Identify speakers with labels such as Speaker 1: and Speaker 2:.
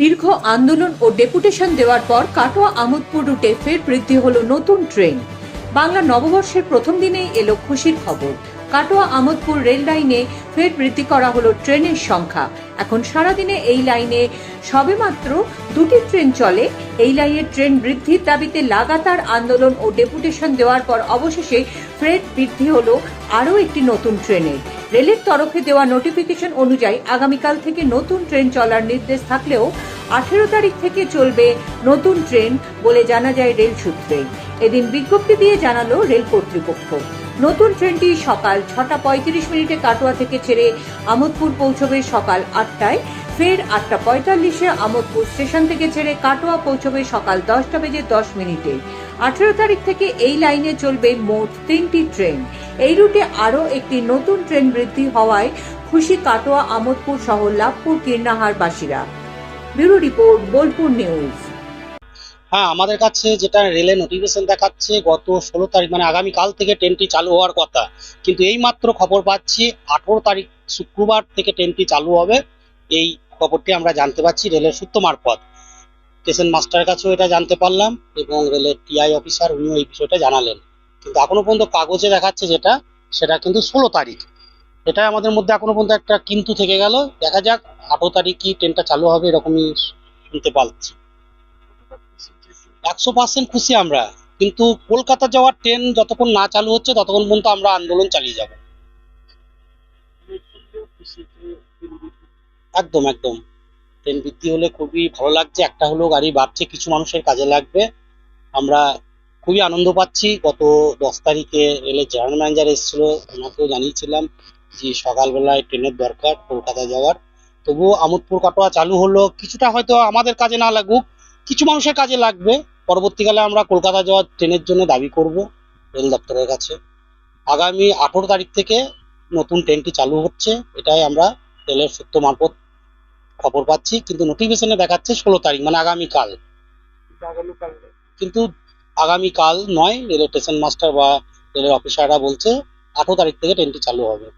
Speaker 1: দীর্ঘ আন্দোলন ও ডেপুটেশন দেওয়ার পর কাটোয়া আমোদপুর রুটে ফের বৃদ্ধি হলো নতুন ট্রেন। বাংলা নববর্ষের প্রথম দিনেই এলো খুশির খবর। কাটোয়া আমোদপুর রেল লাইনে ফের বৃদ্ধি করা হলো ট্রেনের সংখ্যা। এখন সারাদিনে এই লাইনে সবেমাত্র দুটি ট্রেন চলে। এই লাইনের ট্রেন বৃদ্ধির দাবিতে লাগাতার আন্দোলন ও ডেপুটেশন দেওয়ার পর অবশেষে ফের বৃদ্ধি হলো আরও একটি নতুন ট্রেনের। রেলের তরফে দেওয়া নোটিফিকেশন অনুযায়ী আগামীকাল থেকে নতুন ট্রেন চলার নির্দেশ থাকলেও আঠেরো তারিখ থেকে চলবে নতুন ট্রেন বলে জানা যায় রেল সূত্রে। এদিন বিজ্ঞপ্তি দিয়ে জানালো রেল কর্তৃপক্ষ। নতুন ট্রেনটি সকাল ছটা পঁয়ত্রিশ মিনিটে কাটোয়া থেকে ছেড়ে আমোদপুর পৌঁছবে সকাল আটটায়। ফের আটটা পঁয়তাল্লিশে আমোদপুর স্টেশন থেকে ছেড়ে কাটোয়া পৌঁছবে সকাল দশটা বেজে দশ মিনিটে। আঠেরো তারিখ থেকে এই লাইনে চলবে মোট তিনটি ট্রেন। এই রুটে আরও একটি নতুন ট্রেন বৃদ্ধি হওয়ায় খুশি কাটোয়া, আমোদপুর সহ লাভপুর কীর্ণাহার বাসীরা ব্যুরো রিপোর্ট, বোলপুর নিউজ।
Speaker 2: হ্যাঁ আমাদের কাছে যেটা রেলে নোটিফিকেশন দেখাচ্ছে, গত ষোলো তারিখ মানে আগামীকাল থেকে ট্রেনটি চালু হওয়ার কথা। কিন্তু এই মাত্র খবর পাচ্ছি, আঠেরো তারিখ শুক্রবার থেকে ট্রেনটি চালু হবে এই খবরটি আমরা জানতে পারছি রেলের সূত্র মারফত। স্টেশন মাস্টারের কাছেও এটা জানতে পারলাম এবং রেলের টিআই অফিসার উনিও এই বিষয়টা জানালেন। কিন্তু এখনও পর্যন্ত কাগজে দেখাচ্ছে যেটা, সেটা কিন্তু ষোলো তারিখ। এটা আমাদের মধ্যে এখনও পর্যন্ত একটা কিন্তু থেকে গেল। দেখা যাক, আঠেরো তারিখই ট্রেনটা চালু হবে এরকমই শুনতে পাচ্ছি। একশো পার্সেন্ট খুশি আমরা, কিন্তু কলকাতা যাওয়ার ট্রেন যতক্ষণ না চালু হচ্ছে ততক্ষণ পর্যন্ত আমরা আন্দোলন চালিয়ে যাব। একদম একদম। ট্রেন বৃদ্ধি হলে খুবই ভালো লাগছে। একটা হলেও গাড়ি বাড়ছে, কিছু মানুষের কাজে লাগবে। আমরা খুবই আনন্দ পাচ্ছি। গত দশ তারিখে রেলের জেনারেল ম্যানেজার এসেছিল, ওনাকেও জানিয়েছিলাম যে সকালবেলায় ট্রেনের দরকার কলকাতা যাওয়ার। তবুও আমোদপুর কাটোয়া চালু হলো। কিছুটা হয়তো আমাদের কাজে না লাগুক, কিছু মানুষের কাজে লাগবে। পরবর্তীকালে আমরা কলকাতা যাওয়ার ট্রেনের জন্য দাবি করব রেল দপ্তরের কাছে। আগামী আঠেরো তারিখ থেকে নতুন ট্রেনটি চালু হচ্ছে। এটাই আমরা রেলের সূত্র মারফত খবর পাচ্ছি, কিন্তু নোটিফিকেশনে দেখাচ্ছে ষোলো তারিখ মানে আগামীকাল। কিন্তু আগামীকাল নয়, রেলের স্টেশন মাস্টার বা রেলের অফিসাররা বলছে, আঠারো তারিখ থেকে ট্রেনটি চালু হবে।